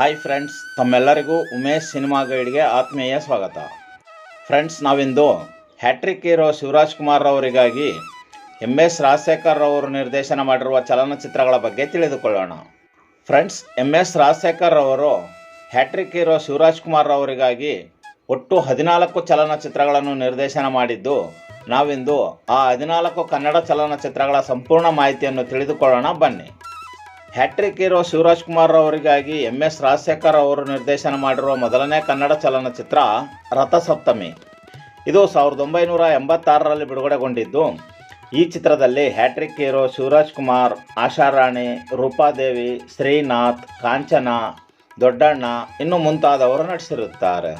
Hi friends ತಮ್ಮೆಲ್ಲರಿಗೂ Umesh cinema ಗೈಡ್ಗೆ ಆತ್ಮೀಯ ಸ್ವಾಗತ. ಫ್ರೆಂಡ್ಸ್ ನಾವಿಂದು ಹ್ಯಾಟ್ರಿಕ್ ಹೀರೋ ಶಿವರಾಜ್ ಕುಮಾರ್ ಅವರಿಗಾಗಿ ಎಂ ಎಸ್ ರಾಜಶೇಖರ್ ಅವರು ನಿರ್ದೇಶನ ಮಾಡಿರುವ ಚಲನಚಿತ್ರಗಳ ಬಗ್ಗೆ ತಿಳಿದುಕೊಳ್ಳೋಣ. ಫ್ರೆಂಡ್ಸ್ ಎಂ ಎಸ್ ರಾಜಶೇಖರ್ ಅವರು ಹ್ಯಾಟ್ರಿಕ್ ಹೀರೋ ಶಿವರಾಜ್ ಕುಮಾರ್ ಅವರಿಗಾಗಿ ಒಟ್ಟು ಹದಿನಾಲ್ಕು ಚಲನಚಿತ್ರಗಳನ್ನು ನಿರ್ದೇಶನ ಮಾಡಿದ್ದು, ನಾವಿಂದು ಆ ಹದಿನಾಲ್ಕು ಕನ್ನಡ ಚಲನಚಿತ್ರಗಳ ಸಂಪೂರ್ಣ ಮಾಹಿತಿಯನ್ನು ತಿಳಿದುಕೊಳ್ಳೋಣ ಬನ್ನಿ. ಹ್ಯಾಟ್ರಿಕ್ ಹೀರೋ ಶಿವರಾಜ್ ಕುಮಾರ್ ಅವರಿಗಾಗಿ ಎಂ ಎಸ್ ರಾಜಶೇಖರ್ ಅವರು ನಿರ್ದೇಶನ ಮಾಡಿರುವ ಮೊದಲನೇ ಕನ್ನಡ ಚಲನಚಿತ್ರ ರಥಸಪ್ತಮಿ. ಇದು ಸಾವಿರದ ಒಂಬೈನೂರ ಎಂಬತ್ತಾರರಲ್ಲಿ ಬಿಡುಗಡೆಗೊಂಡಿದ್ದು. ಈ ಚಿತ್ರದಲ್ಲಿ hat trick hero Shivaraj Kumar Asharani Roopadevi Srinath, Kanchana, Doddanna ಇನ್ನು ಮುಂತಾದವರು ನಟಿಸಿರುತ್ತಾರೆ.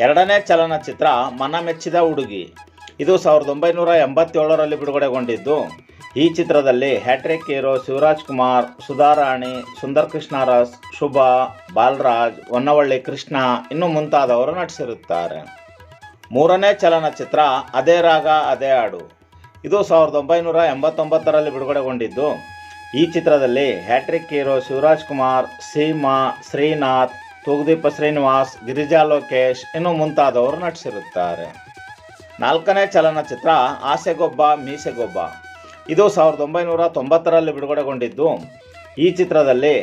ಎರಡನೇ ಚಲನಚಿತ್ರ ಮನ ಮೆಚ್ಚಿದ ಹುಡುಗಿ. ಇದು ಸಾವಿರದ ಒಂಬೈನೂರ ಎಂಬತ್ತೇಳರಲ್ಲಿ ಬಿಡುಗಡೆಗೊಂಡಿದ್ದು. ಈ ಚಿತ್ರದಲ್ಲಿ hat trick hero Shivaraj Kumar, Sudharani Sundar ಕೃಷ್ಣರಸ್ Shubha, Balaraj, Honnavalli Krishna ಇನ್ನು ಮುಂತಾದವರು ನಟಿಸಿರುತ್ತಾರೆ. ಮೂರನೇ ಚಲನಚಿತ್ರ, ಅದೇ ರಾಗ, ಅದೇ ಹಾಡು. ಇದು ಸಾವಿರದ ಒಂಬೈನೂರ ಎಂಬತ್ತೊಂಬತ್ತರಲ್ಲಿ ಬಿಡುಗಡೆಗೊಂಡಿದ್ದು. ಈ ಚಿತ್ರದಲ್ಲಿ hat trick hero Shivaraj Kumar, Seema, Srinath Thoogudeepa Srinivas, Girija Lokesh ಇನ್ನು ಮುಂತಾದವರು ನಟಿಸಿರುತ್ತಾರೆ. ನಾಲ್ಕನೇ ಚಲನಚಿತ್ರ, ಆಸೆಗೊಬ್ಬ, ಮೀಸೆಗೊಬ್ಬ. ಇದು ಸಾವಿರದ ಒಂಬೈನೂರ ತೊಂಬತ್ತರಲ್ಲಿ ಬಿಡುಗಡೆಗೊಂಡಿದ್ದು. ಈ ಚಿತ್ರದಲ್ಲಿ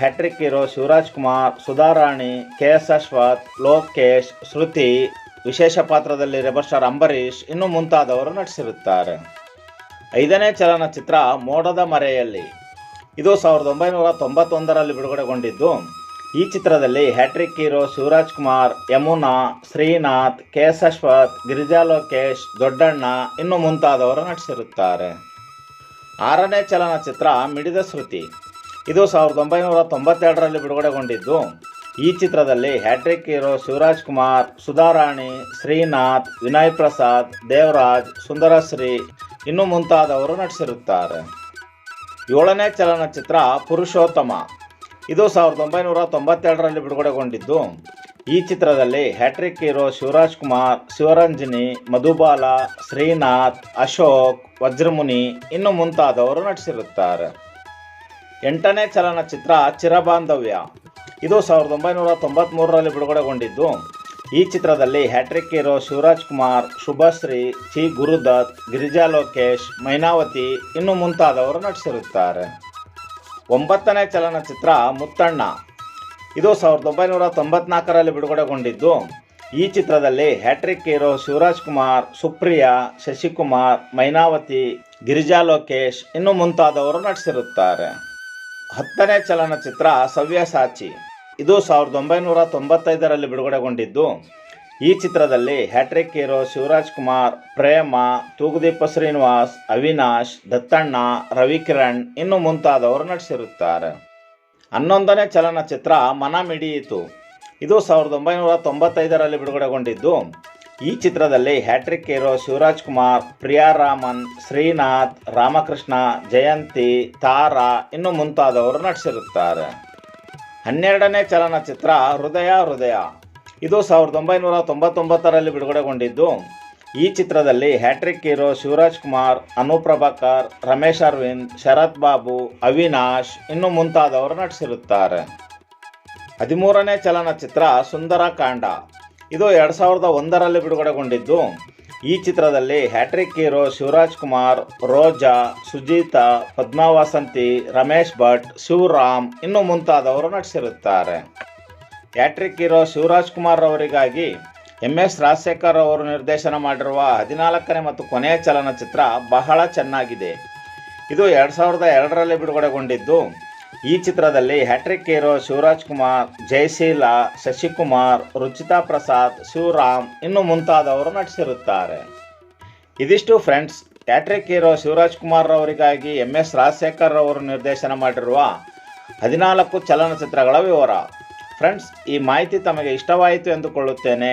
hat trick hero Shivaraj Kumar Sudharani K S Ashwath, Lokesh, Shruti, ವಿಶೇಷ ಪಾತ್ರದಲ್ಲಿ ರೆಬರ್ ಸ್ಟಾರ್ ಅಂಬರೀಷ್ ಇನ್ನು ಮುಂತಾದವರು ನಟಿಸಿರುತ್ತಾರೆ. ಐದನೇ ಚಲನಚಿತ್ರ ಮೋಡದ ಮರೆಯಲ್ಲಿ. ಇದು ಸಾವಿರದ ಒಂಬೈನೂರ ತೊಂಬತ್ತೊಂದರಲ್ಲಿ ಬಿಡುಗಡೆಗೊಂಡಿದ್ದು. ಈ ಚಿತ್ರದಲ್ಲಿ hat trick hero Shivaraj Kumar, Yamuna, Srinath, K S Ashwath, Girija Lokesh, Doddanna ಇನ್ನು ಮುಂತಾದವರು ನಟಿಸಿರುತ್ತಾರೆ. ಆರನೇ ಚಲನಚಿತ್ರ ಮಿಡಿದ ಶ್ರುತಿ. ಇದು ಸಾವಿರದ ಒಂಬೈನೂರ ತೊಂಬತ್ತೆರಡರಲ್ಲಿ ಬಿಡುಗಡೆಗೊಂಡಿದ್ದು. ಈ ಚಿತ್ರದಲ್ಲಿ hat trick hero Shivaraj Kumar, Sudharani, Srinath, Vinay Prasad, Devaraj, Sundarashree ಇನ್ನು ಮುಂತಾದವರು ನಟಿಸಿರುತ್ತಾರೆ. ಏಳನೇ ಚಲನಚಿತ್ರ ಪುರುಷೋತ್ತಮ. ಇದು ಸಾವಿರದ ಒಂಬೈನೂರ ತೊಂಬತ್ತೆರಡರಲ್ಲಿ ಬಿಡುಗಡೆಗೊಂಡಿದ್ದು. ಈ ಚಿತ್ರದಲ್ಲಿ hat trick hero Shivaraj Kumar, Shivaranjani, Madhubala, Srinath, Ashok, Vajramuni ಇನ್ನು ಮುಂತಾದವರು ನಟಿಸಿರುತ್ತಾರೆ. ಎಂಟನೇ ಚಲನಚಿತ್ರ ಚಿರಬಾಂಧವ್ಯ. ಇದು ಸಾವಿರದ ಒಂಬೈನೂರ ತೊಂಬತ್ತ್ಮೂರರಲ್ಲಿ ಬಿಡುಗಡೆಗೊಂಡಿದ್ದು. ಈ ಚಿತ್ರದಲ್ಲಿ ಹ್ಯಾಟ್ರಿಕ್ ಹೀರೋ ಶಿವರಾಜ್ ಕುಮಾರ್, ಶುಭಶ್ರೀ ಚಿ ಗುರುದತ್, ಗಿರಿಜಾ ಲೋಕೇಶ್, ಮೈನಾವತಿ ಇನ್ನು ಮುಂತಾದವರು ನಟಿಸಿರುತ್ತಾರೆ. ಒಂಬತ್ತನೇ ಚಲನಚಿತ್ರ ಮುತ್ತಣ್ಣ. ಇದು ಸಾವಿರದ ಒಂಬೈನೂರ ತೊಂಬತ್ನಾಲ್ಕರಲ್ಲಿ ಬಿಡುಗಡೆಗೊಂಡಿದ್ದು. ಈ ಚಿತ್ರದಲ್ಲಿ hat trick hero Shivaraj Kumar, Supriya, Shashikumar, Mynavathi, Girija Lokesh ಇನ್ನು ಮುಂತಾದವರು ನಟಿಸಿರುತ್ತಾರೆ. ಹತ್ತನೇ ಚಲನಚಿತ್ರ ಸವ್ಯಸಾಚಿ ಇದು ಸಾವಿರದ ಒಂಬೈನೂರ ತೊಂಬತ್ತೈದರಲ್ಲಿ ಬಿಡುಗಡೆಗೊಂಡಿದ್ದು. ಈ ಚಿತ್ರದಲ್ಲಿ hat trick hero Shivaraj Kumar, Prema, Thoogudeepa Srinivas, Avinash, Dattanna, Ravikiran ಇನ್ನು ಮುಂತಾದವರು ನಟಿಸಿರುತ್ತಾರೆ. ಹನ್ನೊಂದನೇ ಚಲನಚಿತ್ರ ಮನ ಮಿಡಿಯಿತು ಇದು ಸಾವಿರದ ಒಂಬೈನೂರ ತೊಂಬತ್ತೈದರಲ್ಲಿ ಬಿಡುಗಡೆಗೊಂಡಿದ್ದು. ಈ ಚಿತ್ರದಲ್ಲಿ hat trick hero Shivaraj Kumar Priyaraman Srinath, Ramakrishna, Jayanthi, Tara ಇನ್ನು ಮುಂತಾದವರು ನಟಿಸಿರುತ್ತಾರೆ. ಹನ್ನೆರಡನೇ ಚಲನಚಿತ್ರ ಹೃದಯ ಹೃದಯ. ಇದು ಸಾವಿರದ ಒಂಬೈನೂರ ತೊಂಬತ್ತೊಂಬತ್ತರಲ್ಲಿ ಬಿಡುಗಡೆಗೊಂಡಿದ್ದು. ಈ ಚಿತ್ರದಲ್ಲಿ hat trick hero Shivaraj Kumar, Anuprabhakar, Ramesh Aravind, Sharath Babu, Avinash ಇನ್ನು ಮುಂತಾದವರು ನಟಿಸಿರುತ್ತಾರೆ. ಹದಿಮೂರನೇ ಚಲನಚಿತ್ರ ಸುಂದರ ಕಾಂಡ ಇದು ಎರಡು ಸಾವಿರದ ಒಂದರಲ್ಲಿ ಬಿಡುಗಡೆಗೊಂಡಿದ್ದು. ಈ ಚಿತ್ರದಲ್ಲಿ ಹ್ಯಾಟ್ರಿಕ್ ಹೀರೋ ಶಿವರಾಜ್ ಕುಮಾರ್, ರೋಜಾ, ಸುಜೀತಾ, ಪದ್ಮಾವಸಂತಿ, ರಮೇಶ್ ಭಟ್, ಶಿವರಾಮ್ ಇನ್ನು ಮುಂತಾದವರು ನಟಿಸಿರುತ್ತಾರೆ. ಹ್ಯಾಟ್ರಿಕ್ ಹೀರೋ ಶಿವರಾಜ್ ಕುಮಾರ್ ಅವರಿಗಾಗಿ ಎಂ ಎಸ್ ರಾಜಶೇಖರ್ ಅವರು ನಿರ್ದೇಶನ ಮಾಡಿರುವ ಹದಿನಾಲ್ಕನೇ ಮತ್ತು ಕೊನೆಯ ಚಲನಚಿತ್ರ ಬಹಳ ಚೆನ್ನಾಗಿದೆ. ಇದು ಎರಡು ಸಾವಿರದ ಎರಡರಲ್ಲಿ ಬಿಡುಗಡೆಗೊಂಡಿದ್ದು. ಈ ಚಿತ್ರದಲ್ಲಿ hat trick hero Shivaraj Kumar, Jayasheela, Shashikumar, Ruchita Prasad, Shivaram ಇನ್ನು ಮುಂತಾದವರು ನಟಿಸಿರುತ್ತಾರೆ. ಇದಿಷ್ಟು friends, hat trick hero Shivaraj Kumar ಅವರಿಗಾಗಿ ಎಂ ಎಸ್ ರಾಜಶೇಖರ್ ಅವರು ನಿರ್ದೇಶನ ಮಾಡಿರುವ ಹದಿನಾಲ್ಕು ಚಲನಚಿತ್ರಗಳ ವಿವರ. ಫ್ರೆಂಡ್ಸ್, ಈ ಮಾಹಿತಿ ತಮಗೆ ಇಷ್ಟವಾಯಿತು ಎಂದುಕೊಳ್ಳುತ್ತೇನೆ.